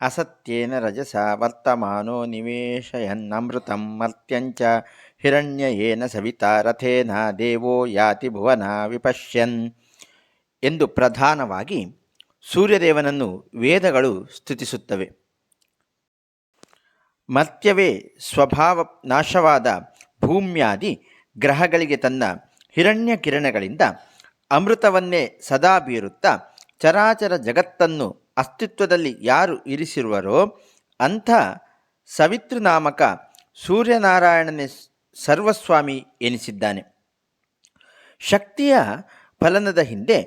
ಅಸತ್ಯೇನ ರಜಸ ವರ್ತಮಾನೋ ನಿವೇಶಯನ್ನಮೃತಂ ಮರ್ತ್ಯಂಚ ಹಿರಣ್ಯಯೇನ ಸವಿತಾ ರಥೇನ ದೇವೋ ಯಾತಿ ಭುವನ ವಿಪಶ್ಯನ್ ಎಂದು ಪ್ರಧಾನವಾಗಿ ಸೂರ್ಯದೇವನನ್ನು ವೇದಗಳು ಸ್ತುತಿಸುತ್ತವೆ. ಮರ್ತ್ಯವೇ ಸ್ವಭಾವ ನಾಶವಾದ ಭೂಮ್ಯಾದಿ ಗ್ರಹಗಳಿಗೆ ತನ್ನ ಹಿರಣ್ಯ ಕಿರಣಗಳಿಂದ ಅಮೃತವನ್ನೇ ಸದಾ ಬೀರುತ್ತಾ ಚರಾಚರ ಜಗತ್ತನ್ನು ಅಸ್ತಿತ್ವದಲ್ಲಿ ಯಾರು ಇರಿಸಿರುವರೋ ಅಂಥ ಸವಿತೃನಾಮಕ ಸೂರ್ಯನಾರಾಯಣನೇ ಸರ್ವಸ್ವಾಮಿ ಎನಿಸಿದ್ದಾನೆ. ಶಕ್ತಿಯ ಫಲನದ ಹಿಂದೆ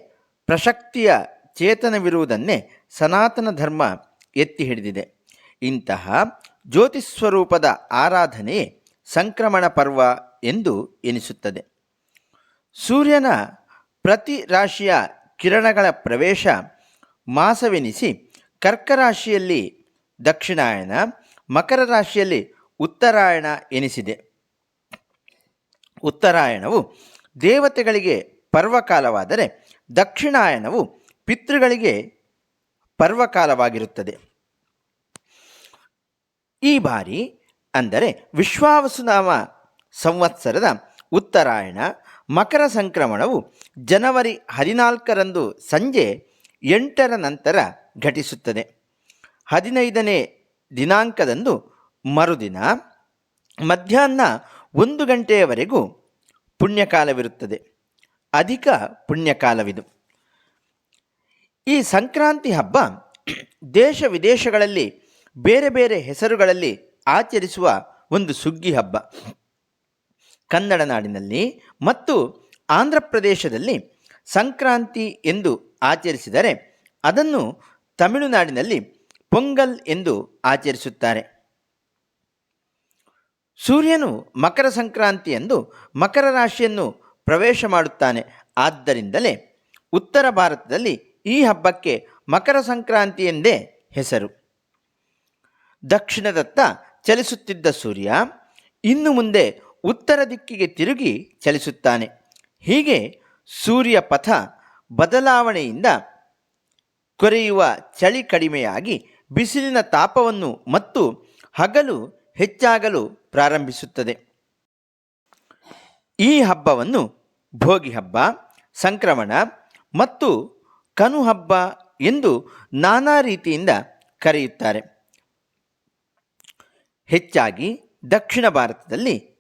ಪ್ರಶಕ್ತಿಯ ಚೇತನವಿರುವುದನ್ನೇ ಸನಾತನ ಧರ್ಮ ಎತ್ತಿ ಹಿಡಿದಿದೆ. ಇಂತಹ ಜ್ಯೋತಿಸ್ವರೂಪದ ಆರಾಧನೆಯೇ ಸಂಕ್ರಮಣ ಪರ್ವ ಎಂದು ಎನಿಸುತ್ತದೆ. ಸೂರ್ಯನ ಪ್ರತಿ ರಾಶಿಯ ಕಿರಣಗಳ ಪ್ರವೇಶ ಮಾಸವೆನಿಸಿ ಕರ್ಕರಾಶಿಯಲ್ಲಿ ದಕ್ಷಿಣಾಯಣ ಮಕರ ರಾಶಿಯಲ್ಲಿ ಉತ್ತರಾಯಣ ಎನಿಸಿದೆ. ಉತ್ತರಾಯಣವು ದೇವತೆಗಳಿಗೆ ಪರ್ವಕಾಲವಾದರೆ ದಕ್ಷಿಣಾಯನವು ಪಿತೃಗಳಿಗೆ ಪರ್ವಕಾಲವಾಗಿರುತ್ತದೆ. ಈ ಬಾರಿ ಅಂದರೆ ವಿಶ್ವಾವಸುನಾಮ ಸಂವತ್ಸರದ ಉತ್ತರಾಯಣ ಮಕರ ಸಂಕ್ರಮಣವು ಜನವರಿ ಹದಿನಾಲ್ಕರಂದು ಸಂಜೆ ಎಂಟರ ನಂತರ ಘಟಿಸುತ್ತದೆ. ಹದಿನೈದನೇ ದಿನಾಂಕದಂದು ಮರುದಿನ. ಮಧ್ಯಾಹ್ನ ಒಂದು ಗಂಟೆಯವರೆಗೂ ಪುಣ್ಯಕಾಲವಿರುತ್ತದೆ. ಅಧಿಕ ಪುಣ್ಯಕಾಲವಿದು. ಈ ಸಂಕ್ರಾಂತಿ ಹಬ್ಬ ದೇಶ ವಿದೇಶಗಳಲ್ಲಿ ಬೇರೆ ಬೇರೆ ಹೆಸರುಗಳಲ್ಲಿ ಆಚರಿಸುವ ಒಂದು ಸುಗ್ಗಿ ಹಬ್ಬ. ಕನ್ನಡ ನಾಡಿನಲ್ಲಿ ಮತ್ತು ಆಂಧ್ರ ಪ್ರದೇಶದಲ್ಲಿ ಸಂಕ್ರಾಂತಿ ಎಂದು ಆಚರಿಸಿದರೆ ಅದನ್ನು ತಮಿಳುನಾಡಿನಲ್ಲಿ ಪೊಂಗಲ್ ಎಂದು ಆಚರಿಸುತ್ತಾರೆ. ಸೂರ್ಯನು ಮಕರ ಸಂಕ್ರಾಂತಿಯಂದು ಮಕರ ರಾಶಿಯನ್ನು ಪ್ರವೇಶ ಮಾಡುತ್ತಾನೆ. ಆದ್ದರಿಂದಲೇ ಉತ್ತರ ಭಾರತದಲ್ಲಿ ಈ ಹಬ್ಬಕ್ಕೆ ಮಕರ ಸಂಕ್ರಾಂತಿ ಎಂದೇ ಹೆಸರು. ದಕ್ಷಿಣದತ್ತ ಚಲಿಸುತ್ತಿದ್ದ ಸೂರ್ಯ ಇನ್ನು ಮುಂದೆ ಉತ್ತರ ದಿಕ್ಕಿಗೆ ತಿರುಗಿ ಚಲಿಸುತ್ತಾನೆ. ಹೀಗೆ ಸೂರ್ಯ ಪಥ ಬದಲಾವಣೆಯಿಂದ ಕೊರೆಯುವ ಚಳಿ ಕಡಿಮೆಯಾಗಿ ಬಿಸಿಲಿನ ತಾಪವನ್ನು ಮತ್ತು ಹಗಲು ಹೆಚ್ಚಾಗಲು ಪ್ರಾರಂಭಿಸುತ್ತದೆ. ಈ ಹಬ್ಬವನ್ನು ಭೋಗಿ ಹಬ್ಬ, ಸಂಕ್ರಮಣ ಮತ್ತು ಕನು ಹಬ್ಬ ಎಂದು ನಾನಾ ರೀತಿಯಿಂದ ಕರೆಯುತ್ತಾರೆ. ಹೆಚ್ಚಾಗಿ ದಕ್ಷಿಣ ಭಾರತದಲ್ಲಿ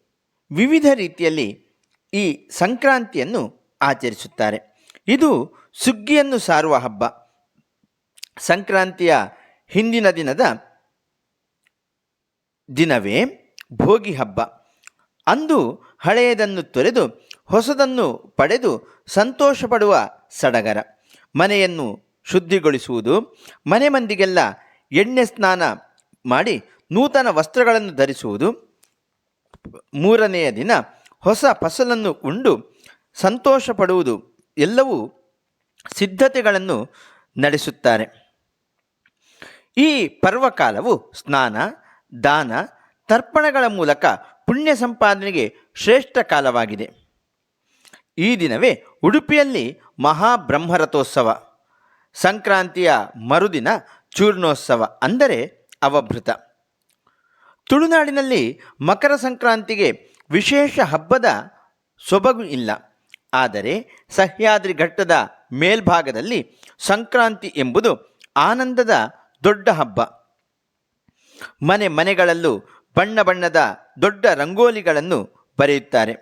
ವಿವಿಧ ರೀತಿಯಲ್ಲಿ ಈ ಸಂಕ್ರಾಂತಿಯನ್ನು ಆಚರಿಸುತ್ತಾರೆ. ಇದು ಸುಗ್ಗಿಯನ್ನು ಸಾರುವ ಹಬ್ಬ. ಸಂಕ್ರಾಂತಿಯ ಹಿಂದಿನ ದಿನದ ದಿನವೇ ಭೋಗಿ ಹಬ್ಬ. ಅಂದು ಹಳೆಯದನ್ನು ತೊರೆದು ಹೊಸದನ್ನು ಪಡೆದು ಸಂತೋಷ ಪಡುವ ಸಡಗರ. ಮನೆಯನ್ನು ಶುದ್ಧಿಗೊಳಿಸುವುದು, ಮನೆ ಮಂದಿಗೆಲ್ಲ ಎಣ್ಣೆ ಸ್ನಾನ ಮಾಡಿ ನೂತನ ವಸ್ತ್ರಗಳನ್ನು ಧರಿಸುವುದು ಮೂರನೆಯ ದಿನ ಹೊಸ ಫಸಲನ್ನು ಉಂಡು ಸಂತೋಷ ಪಡುವುದು ಎಲ್ಲವೂ ಸಿದ್ಧತೆಗಳನ್ನು ನಡೆಸುತ್ತಾರೆ. ಈ ಪರ್ವಕಾಲವು ಸ್ನಾನ, ದಾನ, ತರ್ಪಣಗಳ ಮೂಲಕ ಪುಣ್ಯ ಸಂಪಾದನೆಗೆ ಶ್ರೇಷ್ಠ ಕಾಲವಾಗಿದೆ. ಈ ದಿನವೇ ಉಡುಪಿಯಲ್ಲಿ ಮಹಾಬ್ರಹ್ಮರಥೋತ್ಸವ, ಸಂಕ್ರಾಂತಿಯ ಮರುದಿನ ಚೂರ್ಣೋತ್ಸವ ಅಂದರೆ ಅವಭೃತ. ತುಳುನಾಡಿನಲ್ಲಿ ಮಕರ ಸಂಕ್ರಾಂತಿಗೆ ವಿಶೇಷ ಹಬ್ಬದ ಸೊಬಗು ಇಲ್ಲ. ಆದರೆ ಸಹ್ಯಾದ್ರಿ ಘಟ್ಟದ ಮೇಲ್ಭಾಗದಲ್ಲಿ ಸಂಕ್ರಾಂತಿ ಎಂಬುದು ಆನಂದದ ದೊಡ್ಡ ಹಬ್ಬ. ಮನೆ ಮನೆಗಳಲ್ಲೂ ಬಣ್ಣ ಬಣ್ಣದ ದೊಡ್ಡ ರಂಗೋಲಿಗಳನ್ನು ಬರೆಯುತ್ತಾರೆ.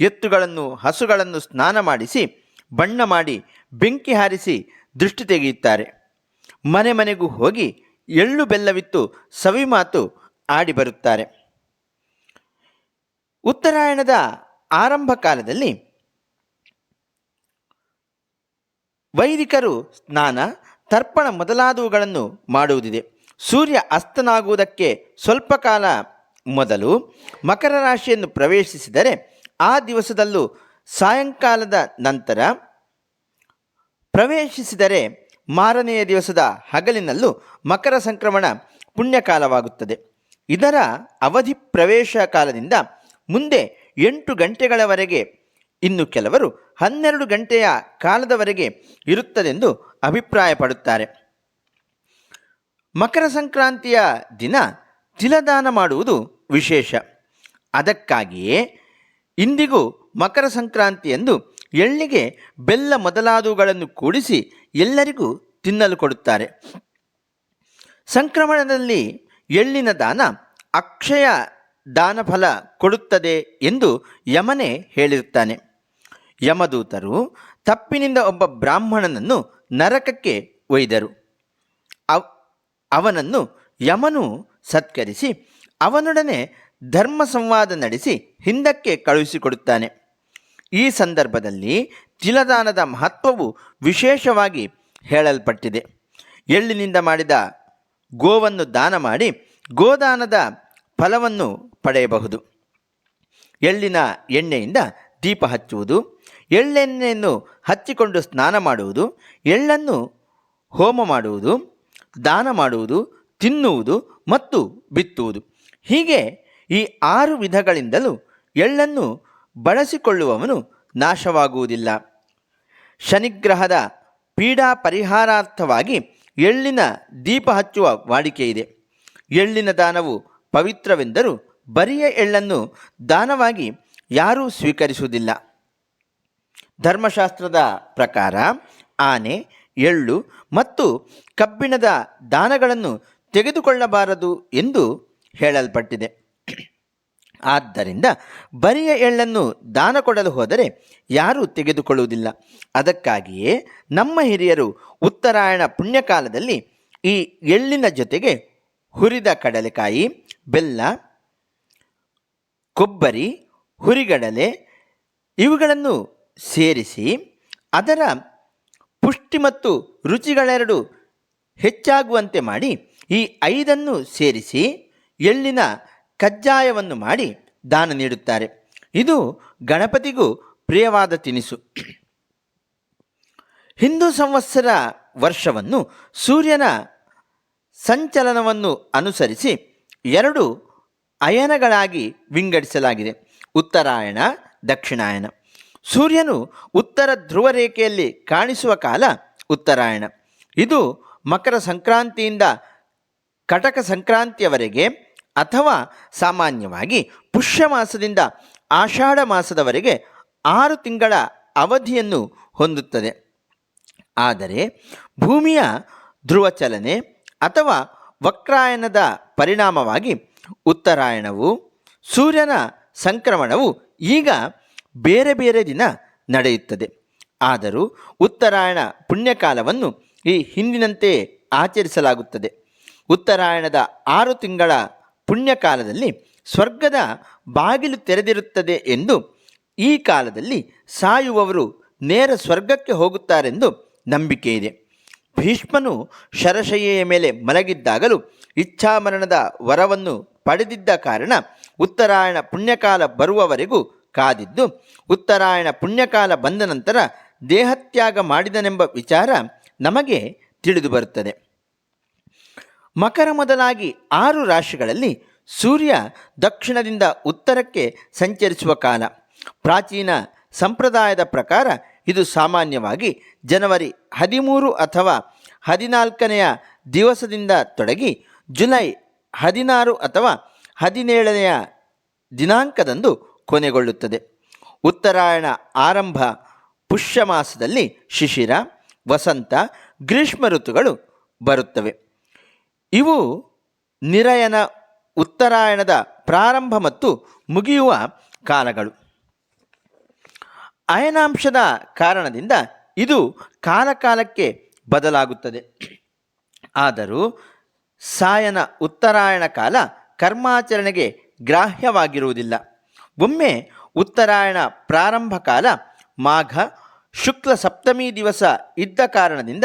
ಎತ್ತುಗಳನ್ನು, ಹಸುಗಳನ್ನು ಸ್ನಾನ ಮಾಡಿಸಿ, ಬಣ್ಣ ಮಾಡಿ ಬೆಂಕಿ ಹಾರಿಸಿ ದೃಷ್ಟಿ ತೆಗೆಯುತ್ತಾರೆ. ಮನೆ ಮನೆಗೂ ಹೋಗಿ ಎಳ್ಳು ಬೆಲ್ಲವಿತ್ತು ಸವಿ ಮಾತು ಆಡಿ ಬರುತ್ತಾರೆ. ಉತ್ತರಾಯಣದ ಆರಂಭ ಕಾಲದಲ್ಲಿ ವೈದಿಕರು ಸ್ನಾನ, ತರ್ಪಣ ಮೊದಲಾದವುಗಳನ್ನು ಮಾಡುವುದಿದೆ. ಸೂರ್ಯ ಅಸ್ತನಾಗುವುದಕ್ಕೆ ಸ್ವಲ್ಪ ಕಾಲ ಮೊದಲು ಮಕರ ರಾಶಿಯನ್ನು ಪ್ರವೇಶಿಸಿದರೆ ಆ ದಿವಸದಲ್ಲೂ ಸಾಯಂಕಾಲದ ನಂತರ ಪ್ರವೇಶಿಸಿದರೆ ಮಾರನೆಯ ದಿವಸದ ಹಗಲಿನಲ್ಲೂ ಮಕರ ಸಂಕ್ರಮಣ ಪುಣ್ಯಕಾಲವಾಗುತ್ತದೆ. ಇದರ ಅವಧಿ ಪ್ರವೇಶ ಕಾಲದಿಂದ ಮುಂದೆ ಎಂಟು ಗಂಟೆಗಳವರೆಗೆ, ಇನ್ನು ಕೆಲವರು ಹನ್ನೆರಡು ಗಂಟೆಯ ಕಾಲದವರೆಗೆ ಇರುತ್ತದೆಂದು ಅಭಿಪ್ರಾಯಪಡುತ್ತಾರೆ. ಮಕರ ಸಂಕ್ರಾಂತಿಯ ದಿನ ತಿಲದಾನ ಮಾಡುವುದು ವಿಶೇಷ. ಅದಕ್ಕಾಗಿಯೇ ಇಂದಿಗೂ ಮಕರ ಸಂಕ್ರಾಂತಿಯಂದು ಎಳ್ಳಿಗೆ ಬೆಲ್ಲ ಮೊದಲಾದವುಗಳನ್ನು ಕೂಡಿಸಿ ಎಲ್ಲರಿಗೂ ತಿನ್ನಲು ಕೊಡುತ್ತಾರೆ. ಸಂಕ್ರಮಣದಲ್ಲಿ ಎಳ್ಳಿನ ದಾನ ಅಕ್ಷಯ ದಾನ ಫಲ ಕೊಡುತ್ತದೆ ಎಂದು ಯಮನೆ ಹೇಳಿರುತ್ತಾನೆ. ಯಮದೂತರು ತಪ್ಪಿನಿಂದ ಒಬ್ಬ ಬ್ರಾಹ್ಮಣನನ್ನು ನರಕಕ್ಕೆ ಒಯ್ದರು. ಅವ್, ಅವನನ್ನು ಯಮನು ಸತ್ಕರಿಸಿ ಅವನೊಡನೆ ಧರ್ಮ ಸಂವಾದ ನಡೆಸಿ ಹಿಂದಕ್ಕೆ ಕಳುಹಿಸಿಕೊಡುತ್ತಾನೆ. ಈ ಸಂದರ್ಭದಲ್ಲಿ ತಿಲದಾನದ ಮಹತ್ವವು ವಿಶೇಷವಾಗಿ ಹೇಳಲ್ಪಟ್ಟಿದೆ. ಎಳ್ಳಿನಿಂದ ಮಾಡಿದ ಗೋವನ್ನು ದಾನ ಮಾಡಿ ಗೋದಾನದ ಫಲವನ್ನು ಪಡೆಯಬಹುದು. ಎಳ್ಳಿನ ಎಣ್ಣೆಯಿಂದ ದೀಪ ಹಚ್ಚುವುದು, ಎಳ್ಳೆಣ್ಣೆಯನ್ನು ಹಚ್ಚಿಕೊಂಡು ಸ್ನಾನ ಮಾಡುವುದು, ಎಳ್ಳನ್ನು ಹೋಮ ಮಾಡುವುದು, ದಾನ ಮಾಡುವುದು, ತಿನ್ನುವುದು ಮತ್ತು ಬಿತ್ತುವುದು. ಹೀಗೆ ಈ ಆರು ವಿಧಗಳಿಂದಲೂ ಎಳ್ಳನ್ನು ಬಳಸಿಕೊಳ್ಳುವವನು ನಾಶವಾಗುವುದಿಲ್ಲ. ಶನಿಗ್ರಹದ ಪೀಡಾ ಪರಿಹಾರಾರ್ಥವಾಗಿ ಎಳ್ಳಿನ ದೀಪ ಹಚ್ಚುವ ವಾಡಿಕೆ ಇದೆ. ಎಳ್ಳಿನ ದಾನವು ಪವಿತ್ರವೆಂದರೂ ಬರಿಯ ಎಳ್ಳನ್ನು ದಾನವಾಗಿ ಯಾರೂ ಸ್ವೀಕರಿಸುವುದಿಲ್ಲ. ಧರ್ಮಶಾಸ್ತ್ರದ ಪ್ರಕಾರ ಆನೆ, ಎಳ್ಳು ಮತ್ತು ಕಬ್ಬಿಣದ ದಾನಗಳನ್ನು ತೆಗೆದುಕೊಳ್ಳಬಾರದು ಎಂದು ಹೇಳಲ್ಪಟ್ಟಿದೆ. ಆದ್ದರಿಂದ ಬರಿಯ ಎಳ್ಳನ್ನು ದಾನ ಕೊಡಲು ಹೋದರೆ ಯಾರೂ ತೆಗೆದುಕೊಳ್ಳುವುದಿಲ್ಲ. ಅದಕ್ಕಾಗಿಯೇ ನಮ್ಮ ಹಿರಿಯರು ಉತ್ತರಾಯಣ ಪುಣ್ಯಕಾಲದಲ್ಲಿ ಈ ಎಳ್ಳಿನ ಜೊತೆಗೆ ಹುರಿದ ಕಡಲೆಕಾಯಿ, ಬೆಲ್ಲ, ಕೊಬ್ಬರಿ, ಹುರಿಗಡಲೆ ಇವುಗಳನ್ನು ಸೇರಿಸಿ ಅದರ ಪುಷ್ಟಿ ಮತ್ತು ರುಚಿಗಳೆರಡು ಹೆಚ್ಚಾಗುವಂತೆ ಮಾಡಿ ಈ ಐದನ್ನು ಸೇರಿಸಿ ಎಳ್ಳಿನ ಕಜ್ಜಾಯವನ್ನು ಮಾಡಿ ದಾನ ನೀಡುತ್ತಾರೆ. ಇದು ಗಣಪತಿಗೂ ಪ್ರಿಯವಾದ ತಿನಿಸು. ಹಿಂದೂ ಸಂವತ್ಸರ ವರ್ಷವನ್ನು ಸೂರ್ಯನ ಸಂಚಲನವನ್ನು ಅನುಸರಿಸಿ ಎರಡು ಅಯನಗಳಾಗಿ ವಿಂಗಡಿಸಲಾಗಿದೆ. ಉತ್ತರಾಯಣ, ದಕ್ಷಿಣಾಯನ. ಸೂರ್ಯನು ಉತ್ತರ ಧ್ರುವ ರೇಖೆಯಲ್ಲಿ ಕಾಣಿಸುವ ಕಾಲ ಉತ್ತರಾಯಣ. ಇದು ಮಕರ ಸಂಕ್ರಾಂತಿಯಿಂದ ಕಟಕ ಸಂಕ್ರಾಂತಿಯವರೆಗೆ ಅಥವಾ ಸಾಮಾನ್ಯವಾಗಿ ಪುಷ್ಯ ಮಾಸದಿಂದ ಆಷಾಢ ಮಾಸದವರೆಗೆ ಆರು ತಿಂಗಳ ಅವಧಿಯನ್ನು ಹೊಂದುತ್ತದೆ. ಆದರೆ ಭೂಮಿಯ ಧ್ರುವ ಚಲನೆ ಅಥವಾ ವಕ್ರಾಯನದ ಪರಿಣಾಮವಾಗಿ ಉತ್ತರಾಯಣವು, ಸೂರ್ಯನ ಸಂಕ್ರಮಣವು ಈಗ ಬೇರೆ ಬೇರೆ ದಿನ ನಡೆಯುತ್ತದೆ. ಆದರೂ ಉತ್ತರಾಯಣ ಪುಣ್ಯಕಾಲವನ್ನು ಈ ಹಿಂದಿನಂತೆ ಆಚರಿಸಲಾಗುತ್ತದೆ. ಉತ್ತರಾಯಣದ ಆರು ತಿಂಗಳ ಪುಣ್ಯಕಾಲದಲ್ಲಿ ಸ್ವರ್ಗದ ಬಾಗಿಲು ತೆರೆದಿರುತ್ತದೆ ಎಂದು ಈ ಕಾಲದಲ್ಲಿ ಸಾಯುವವರು ನೇರ ಸ್ವರ್ಗಕ್ಕೆ ಹೋಗುತ್ತಾರೆಂದು ನಂಬಿಕೆ ಇದೆ. ಭೀಷ್ಮನು ಶರಶಯ್ಯೆಯ ಮೇಲೆ ಮಲಗಿದ್ದಾಗಲೂ ಇಚ್ಛಾಮರಣದ ವರವನ್ನು ಪಡೆದಿದ್ದ ಕಾರಣ ಉತ್ತರಾಯಣ ಪುಣ್ಯಕಾಲ ಬರುವವರೆಗೂ ಕಾದಿದ್ದು, ಉತ್ತರಾಯಣ ಪುಣ್ಯಕಾಲ ಬಂದ ನಂತರ ದೇಹತ್ಯಾಗ ಮಾಡಿದನೆಂಬ ವಿಚಾರ ನಮಗೆ ತಿಳಿದು ಬರುತ್ತದೆ. ಮಕರ ಮೊದಲಾಗಿ ಆರು ರಾಶಿಗಳಲ್ಲಿ ಸೂರ್ಯ ದಕ್ಷಿಣದಿಂದ ಉತ್ತರಕ್ಕೆ ಸಂಚರಿಸುವ ಕಾಲ. ಪ್ರಾಚೀನ ಸಂಪ್ರದಾಯದ ಪ್ರಕಾರ ಇದು ಸಾಮಾನ್ಯವಾಗಿ ಜನವರಿ ಹದಿಮೂರು ಅಥವಾ ಹದಿನಾಲ್ಕನೆಯ ದಿವಸದಿಂದ ತೊಡಗಿ ಜುಲೈ ಹದಿನಾರು ಅಥವಾ ಹದಿನೇಳನೆಯ ದಿನಾಂಕದಂದು ಕೊನೆಗೊಳ್ಳುತ್ತದೆ. ಉತ್ತರಾಯಣ ಆರಂಭ ಪುಷ್ಯ ಮಾಸದಲ್ಲಿ ಶಿಶಿರ, ವಸಂತ, ಗ್ರೀಷ್ಮ ಋತುಗಳು ಬರುತ್ತವೆ. ಇವು ನಿರಯನ ಉತ್ತರಾಯಣದ ಪ್ರಾರಂಭ ಮತ್ತು ಮುಗಿಯುವ ಕಾಲಗಳು. ಅಯನಾಂಶದ ಕಾರಣದಿಂದ ಇದು ಕಾಲಕಾಲಕ್ಕೆ ಬದಲಾಗುತ್ತದೆ. ಆದರೂ ಸಾಯನ ಉತ್ತರಾಯಣ ಕಾಲ ಕರ್ಮಾಚರಣೆಗೆ ಗ್ರಾಹ್ಯವಾಗಿರುವುದಿಲ್ಲ. ಒಮ್ಮೆ ಉತ್ತರಾಯಣ ಪ್ರಾರಂಭ ಕಾಲ ಮಾಘ, ಶುಕ್ಲ ಸಪ್ತಮಿ ದಿವಸ ಇದ್ದ ಕಾರಣದಿಂದ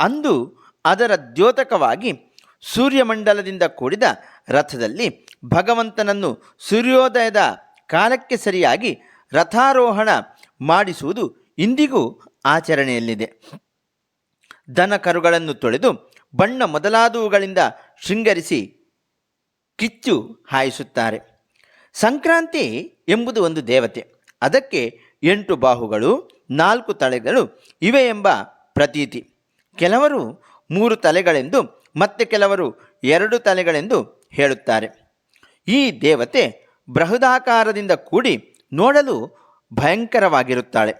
ಅಂದು ಅದರ ದ್ಯೋತಕವಾಗಿ ಸೂರ್ಯಮಂಡಲದಿಂದ ಕೂಡಿದ ರಥದಲ್ಲಿ ಭಗವಂತನನ್ನು ಸೂರ್ಯೋದಯದ ಕಾಲಕ್ಕೆ ಸರಿಯಾಗಿ ರಥಾರೋಹಣ ಮಾಡಿಸುವುದು ಇಂದಿಗೂ ಆಚರಣೆಯಲ್ಲಿದೆ. ದನ ಕರುಗಳನ್ನು ತೊಳೆದು ಬಣ್ಣ ಮೊದಲಾದವುಗಳಿಂದ ಶೃಂಗರಿಸಿ ಕಿಚ್ಚು ಹಾಯಿಸುತ್ತಾರೆ. ಸಂಕ್ರಾಂತಿ ಎಂಬುದು ಒಂದು ದೇವತೆ. ಅದಕ್ಕೆ ಎಂಟು ಬಾಹುಗಳು, ನಾಲ್ಕು ತಲೆಗಳು ಇವೆ ಎಂಬ ಪ್ರತೀತಿ. ಕೆಲವರು ಮೂರು ತಲೆಗಳೆಂದು ಮತ್ತೆ ಕೆಲವರು ಎರಡು ತಲೆಗಳೆಂದು ಹೇಳುತ್ತಾರೆ. ಈ ದೇವತೆ ಬೃಹದಾಕಾರದಿಂದ ಕೂಡಿ ನೋಡಲು ಭಯಂಕರವಾಗಿರುತ್ತಾಳೆ.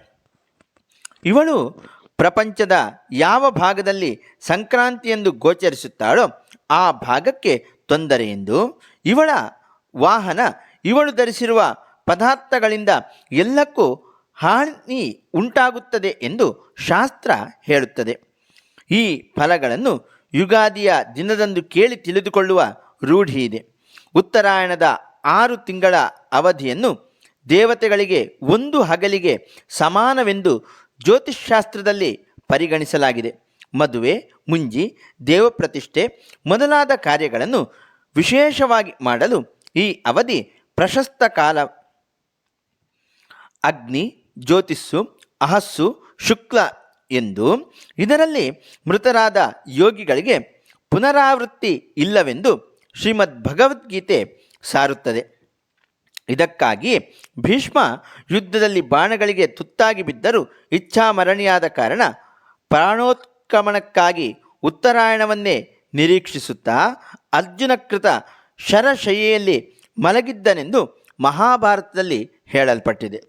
ಇವಳು ಪ್ರಪಂಚದ ಯಾವ ಭಾಗದಲ್ಲಿ ಸಂಕ್ರಾಂತಿಯೆಂದು ಗೋಚರಿಸುತ್ತಾಳೋ ಆ ಭಾಗಕ್ಕೆ ತೊಂದರೆ ಎಂದು, ಇವಳ ವಾಹನ ಇವಳು ಧರಿಸಿರುವ ಪದಾರ್ಥಗಳಿಂದ ಎಲ್ಲಕ್ಕೂ ಹಾನಿ ಉಂಟಾಗುತ್ತದೆ ಎಂದು ಶಾಸ್ತ್ರ ಹೇಳುತ್ತದೆ. ಈ ಫಲಗಳನ್ನು ಯುಗಾದಿಯ ದಿನದಂದು ಕೇಳಿ ತಿಳಿದುಕೊಳ್ಳುವ ರೂಢಿ ಇದೆ ಉತ್ತರಾಯಣದ ಆರು ತಿಂಗಳ ಅವಧಿಯನ್ನು ದೇವತೆಗಳಿಗೆ ಒಂದು ಹಗಲಿಗೆ ಸಮಾನವೆಂದು ಜ್ಯೋತಿಷ್ಶಾಸ್ತ್ರದಲ್ಲಿ ಪರಿಗಣಿಸಲಾಗಿದೆ. ಮದುವೆ, ಮುಂಜಿ, ದೇವಪ್ರತಿಷ್ಠೆ ಮೊದಲಾದ ಕಾರ್ಯಗಳನ್ನು ವಿಶೇಷವಾಗಿ ಮಾಡಲು ಈ ಅವಧಿ ಪ್ರಶಸ್ತ ಕಾಲ. ಅಗ್ನಿ, ಜ್ಯೋತಿಸ್ಸು, ಅಹಸ್ಸು, ಶುಕ್ಲ ಎಂದು ಇದರಲ್ಲಿ ಮೃತರಾದ ಯೋಗಿಗಳಿಗೆ ಪುನರಾವೃತ್ತಿ ಇಲ್ಲವೆಂದು ಶ್ರೀಮದ್ ಭಗವದ್ಗೀತೆ ಸಾರುತ್ತದೆ. ಇದಕ್ಕಾಗಿ ಭೀಷ್ಮ ಯುದ್ಧದಲ್ಲಿ ಬಾಣಗಳಿಗೆ ತುತ್ತಾಗಿ ಬಿದ್ದರೂ ಇಚ್ಛಾಮರಣಿಯಾದ ಕಾರಣ ಪ್ರಾಣೋತ್ಕಮನಕ್ಕಾಗಿ ಉತ್ತರಾಯಣವನ್ನೇ ನಿರೀಕ್ಷಿಸುತ್ತಾ ಅರ್ಜುನಕೃತ ಶರಶಯ್ಯಲ್ಲಿ ಮಲಗಿದ್ದನೆಂದು ಮಹಾಭಾರತದಲ್ಲಿ ಹೇಳಲ್ಪಟ್ಟಿದೆ.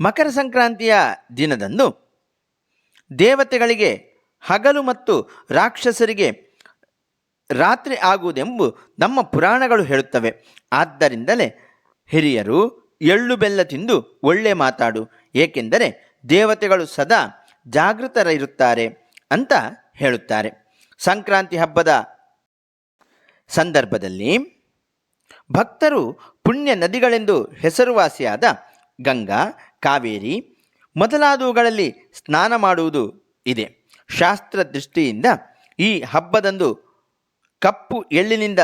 ಮಕರ ಸಂಕ್ರಾಂತಿಯ ದಿನದಂದು ದೇವತೆಗಳಿಗೆ ಹಗಲು ಮತ್ತು ರಾಕ್ಷಸರಿಗೆ ರಾತ್ರಿ ಆಗುವುದೆಂಬು ನಮ್ಮ ಪುರಾಣಗಳು ಹೇಳುತ್ತವೆ. ಆದ್ದರಿಂದಲೇ ಹಿರಿಯರು ಎಳ್ಳು ಬೆಲ್ಲ ತಿಂದು ಒಳ್ಳೆ ಮಾತಾಡು, ಏಕೆಂದರೆ ದೇವತೆಗಳು ಸದಾ ಜಾಗೃತರಿರುತ್ತಾರೆ ಅಂತ ಹೇಳುತ್ತಾರೆ. ಸಂಕ್ರಾಂತಿ ಹಬ್ಬದ ಸಂದರ್ಭದಲ್ಲಿ ಭಕ್ತರು ಪುಣ್ಯ ನದಿಗಳೆಂದು ಹೆಸರುವಾಸಿಯಾದ ಗಂಗಾ, ಕಾವೇರಿ ಮೊದಲಾದವುಗಳಲ್ಲಿ ಸ್ನಾನ ಮಾಡುವುದು ಇದೆ. ಶಾಸ್ತ್ರ ದೃಷ್ಟಿಯಿಂದ ಈ ಹಬ್ಬದಂದು ಕಪ್ಪು ಎಳ್ಳಿನಿಂದ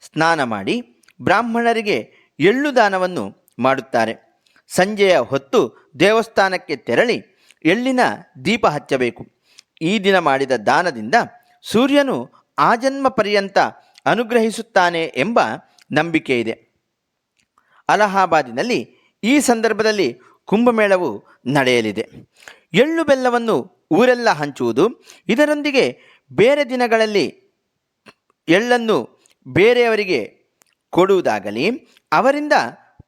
ಸ್ನಾನ ಮಾಡಿ ಬ್ರಾಹ್ಮಣರಿಗೆ ಎಳ್ಳು ದಾನವನ್ನು ಮಾಡುತ್ತಾರೆ. ಸಂಜೆಯ ಹೊತ್ತು ದೇವಸ್ಥಾನಕ್ಕೆ ತೆರಳಿ ಎಳ್ಳಿನ ದೀಪ ಹಚ್ಚಬೇಕು. ಈ ದಿನ ಮಾಡಿದ ದಾನದಿಂದ ಸೂರ್ಯನು ಆಜನ್ಮ ಪರ್ಯಂತ ಅನುಗ್ರಹಿಸುತ್ತಾನೆ ಎಂಬ ನಂಬಿಕೆ ಇದೆ. ಅಲಹಾಬಾದಿನಲ್ಲಿ ಈ ಸಂದರ್ಭದಲ್ಲಿ ಕುಂಭಮೇಳವು ನಡೆಯಲಿದೆ. ಎಳ್ಳು ಬೆಲ್ಲವನ್ನು ಊರೆಲ್ಲ ಹಂಚುವುದು, ಇದರೊಂದಿಗೆ ಬೇರೆ ದಿನಗಳಲ್ಲಿ ಎಳ್ಳನ್ನು ಬೇರೆಯವರಿಗೆ ಕೊಡುವುದಾಗಲಿ, ಅವರಿಂದ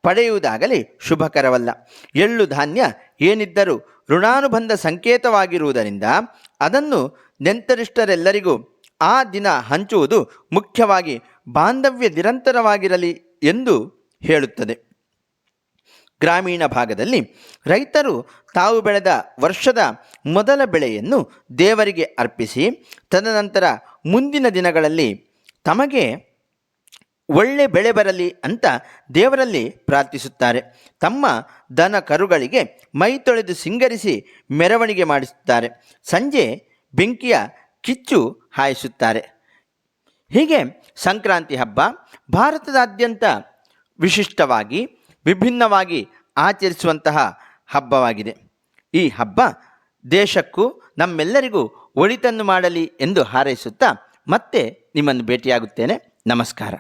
ಪಡೆಯುವುದಾಗಲಿ ಶುಭಕರವಲ್ಲ. ಎಳ್ಳು ಧಾನ್ಯ ಏನಿದ್ದರೂ ಋಣಾನುಬಂಧ ಸಂಕೇತವಾಗಿರುವುದರಿಂದ ಅದನ್ನು ನೆಂತರಿಷ್ಟರೆಲ್ಲರಿಗೂ ಆ ದಿನ ಹಂಚುವುದು ಮುಖ್ಯವಾಗಿ ಬಾಂಧವ್ಯ ನಿರಂತರವಾಗಿರಲಿ ಎಂದು ಹೇಳುತ್ತದೆ. ಗ್ರಾಮೀಣ ಭಾಗದಲ್ಲಿ ರೈತರು ತಾವು ಬೆಳೆದ ವರ್ಷದ ಮೊದಲ ಬೆಳೆಯನ್ನು ದೇವರಿಗೆ ಅರ್ಪಿಸಿ, ತದನಂತರ ಮುಂದಿನ ದಿನಗಳಲ್ಲಿ ತಮಗೆ ಒಳ್ಳೆ ಬೆಳೆ ಬರಲಿ ಅಂತ ದೇವರಲ್ಲಿ ಪ್ರಾರ್ಥಿಸುತ್ತಾರೆ. ತಮ್ಮ ದನ ಕರುಗಳಿಗೆ ಮೈ ತೊಳೆದು ಸಿಂಗರಿಸಿ ಮೆರವಣಿಗೆ ಮಾಡಿಸುತ್ತಾರೆ. ಸಂಜೆ ಬೆಂಕಿಯ ಕಿಚ್ಚು ಹಾಯಿಸುತ್ತಾರೆ. ಹೀಗೆ ಸಂಕ್ರಾಂತಿ ಹಬ್ಬ ಭಾರತದಾದ್ಯಂತ ವಿಶಿಷ್ಟವಾಗಿ ವಿಭಿನ್ನವಾಗಿ ಆಚರಿಸುವಂತಹ ಹಬ್ಬವಾಗಿದೆ. ಈ ಹಬ್ಬ ದೇಶಕ್ಕೂ ನಮ್ಮೆಲ್ಲರಿಗೂ ಒಳಿತನ್ನು ಮಾಡಲಿ ಎಂದು ಹಾರೈಸುತ್ತಾ ಮತ್ತೆ ನಿಮ್ಮನ್ನು ಭೇಟಿಯಾಗುತ್ತೇನೆ. ನಮಸ್ಕಾರ.